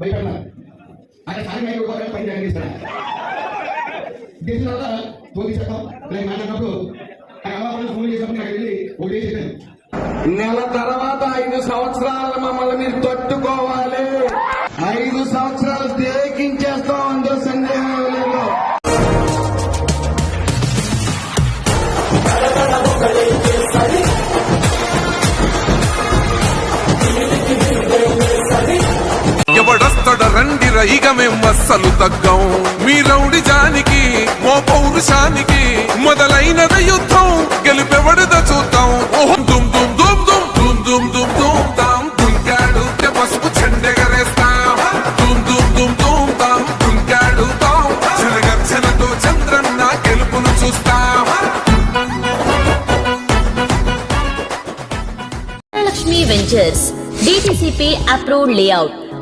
భయపడతారు అక్కడ సాయం అయిపోయి పని జరిగిస్తాను చేసిన తర్వాత పోటీ చెప్పాం ఇలా మాట్లాడినప్పుడు నాకు అమ్మ ఫోన్ చేసినప్పుడు నాకు వెళ్ళి ఒకటే చెప్పాను. నెల తర్వాత ఐదు సంవత్సరాలు మమ్మల్ని మీరు తట్టుకోవాలి. ఐదు సంవత్సరాలు ఎవడొస్తడ రండి రైగ మేం అస్సలు తగ్గం మీ రౌడి జానికి మో పౌరుషానికి మొదలైనద యుద్ధం గెలుపెవడద చూద్దాం ఓహం దుమ్ దుమ్ దుమ్ దుమ్ దుమ్ దుమ్ దుమ్ దుమ్ తాం దుంకాడు పసుపు చెండెగరేస్తాం దుమ్ దుమ్ దుమ్ దుమ్ తాం దుంకాడు తాం జనగర్జనతో చంద్రన్న గెలుపును చూస్తాం Lakshmi ventures DTCP approved layout